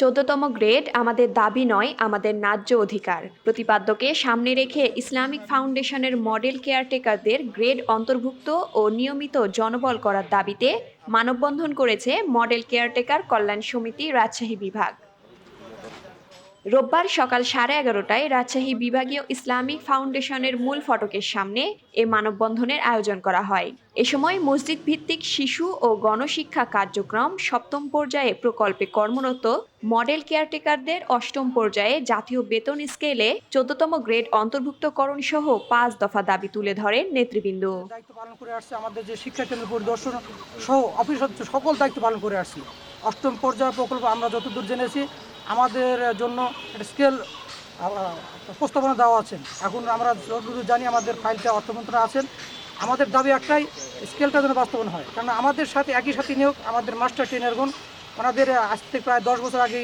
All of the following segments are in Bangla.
চোদ্দতম গ্রেড আমাদের দাবি নয়, আমাদের ন্যায্য অধিকার। প্রতিপাদ্যকে সামনে রেখে ইসলামিক ফাউন্ডেশনের মডেল কেয়ারটেকারদের গ্রেড অন্তর্ভুক্ত ও নিয়মিত জনবল করার দাবিতে মানববন্ধন করেছে মডেল কেয়ারটেকার কল্যাণ সমিতি রাজশাহী বিভাগ। রোববার সকাল সাড়ে এগারোটায় রাজশাহী বিভাগীয় ইসলামিক ফাউন্ডেশনের মূল ফটকের সামনে এ মানববন্ধনের আয়োজন করা হয়। এ সময় মসজিদ ভিত্তিক শিশু ও গণশিক্ষা কার্যক্রম সপ্তম পর্যায়ে প্রকল্পে কর্মরত মডেল কেয়ারটেকারদের অষ্টম পর্যায়ে জাতীয় বেতন স্কেলে চোদ্দতম গ্রেড অন্তর্ভুক্তকরণ সহ পাঁচ দফা দাবি তুলে ধরেন নেতৃবৃন্দ। দায়িত্ব পালন করে আসছে আমাদের যে শিক্ষা কেন্দ্র পরিদর্শন সহ অফিস সকল দায়িত্ব পালন করে আসছি। অষ্টম পর্যায় প্রকল্প আমরা যতদূর জেনেছি আমাদের জন্য একটা স্কেল প্রস্তাবনা দেওয়া আছে। এখন আমরা যতদূর জানি আমাদের ফাইলটা অর্থমন্ত্রণা আছেন। আমাদের দাবি একটাই স্কেলটা যেন বাস্তবায়ন হয়। কারণ আমাদের সাথে একই সাথে নিয়োগ আমাদের মাস্টার ট্রেনারগণ ওনাদের আজ থেকে প্রায় দশ বছর আগে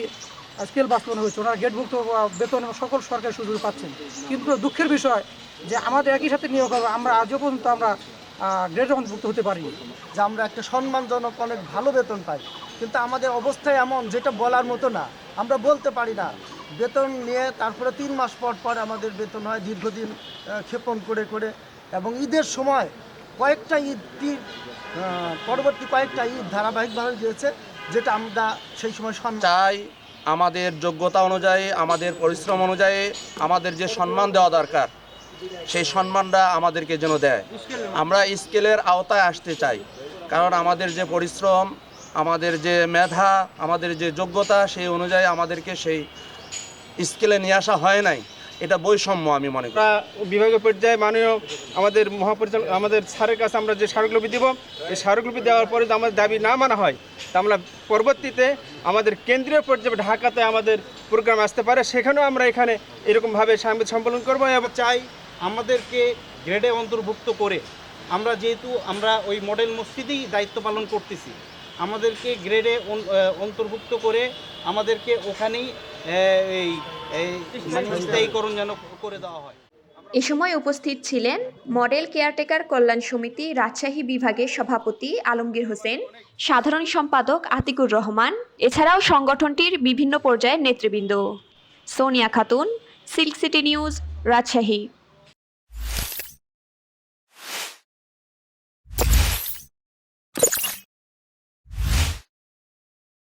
স্কেল বাস্তবায়ন হয়েছে। ওনারা গেটভুক্ত বেতন সকল সরকারি সুযোগ পাচ্ছেন। কিন্তু দুঃখের বিষয় যে আমাদের একই সাথে নিয়োগ হবে, আমরা আজও পর্যন্ত আমরা গ্রেড অন্তর্ভুক্ত হতে পারি, যে আমরা একটা সম্মানজনক অনেক ভালো বেতন পাই। কিন্তু আমাদের অবস্থা এমন, যেটা বলার মতো না। আমরা বলতে পারি না, বেতন নিয়ে তারপরে তিন মাস পর পর আমাদের বেতন হয় দীর্ঘদিন ক্ষেপণ করে করে। এবং ঈদের সময় কয়েকটা ঈদ তি- পরবর্তী কয়েকটা ঈদ ধারাবাহিকভাবে দিয়েছে যেটা আমরা সেই সময় চাই আমাদের যোগ্যতা অনুযায়ী, আমাদের পরিশ্রম অনুযায়ী আমাদের যে সম্মান দেওয়া দরকার সেই সম্মানটা আমাদেরকে যেন দেয়। আমরা স্কেলের আওতায় আসতে চাই। কারণ আমাদের যে পরিশ্রম, আমাদের যে মেধা, আমাদের যে যোগ্যতা, সেই অনুযায়ী আমাদেরকে সেই স্কেলে নিয়ে আসা হয় নাই। এটা বৈষম্য আমি মনে করি। বিভাগীয় পর্যায়ে মাননীয় আমাদের মহাপরিচালক, আমাদের স্যারের কাছে আমরা যে স্মারকলিপি দিব, এই স্মারকলিপি দেওয়ার পরে যদি আমাদের দাবি না মানা হয়, তা আমরা পরবর্তীতে আমাদের কেন্দ্রীয় পর্যায়ে ঢাকাতে আমাদের প্রোগ্রাম আসতে পারে। সেখানেও আমরা এখানে এরকমভাবে সাংবাদিক সম্পাদন করব এবং চাই আমাদেরকে গ্রেডে অন্তর্ভুক্ত করে আমরা যেহেতু আমরা ওই মডেল মসজিদেই দায়িত্ব পালন করতেছি, আমাদেরকে গ্রেডে অন্তর্ভুক্ত করে আমাদেরকে ওখানেই মানে স্থায়ীকরণ যেন করে দেওয়া হয়। এ সময় উপস্থিত ছিলেন মডেল কেয়ারটেকার কল্যাণ সমিতি রাজশাহী বিভাগের সভাপতি আলমগীর হোসেন, সাধারণ সম্পাদক আতিকুর রহমান, এছাড়াও সংগঠনটির বিভিন্ন পর্যায়ের নেতৃবৃন্দ। Sonia Khatun, silk city news, Rajshahi.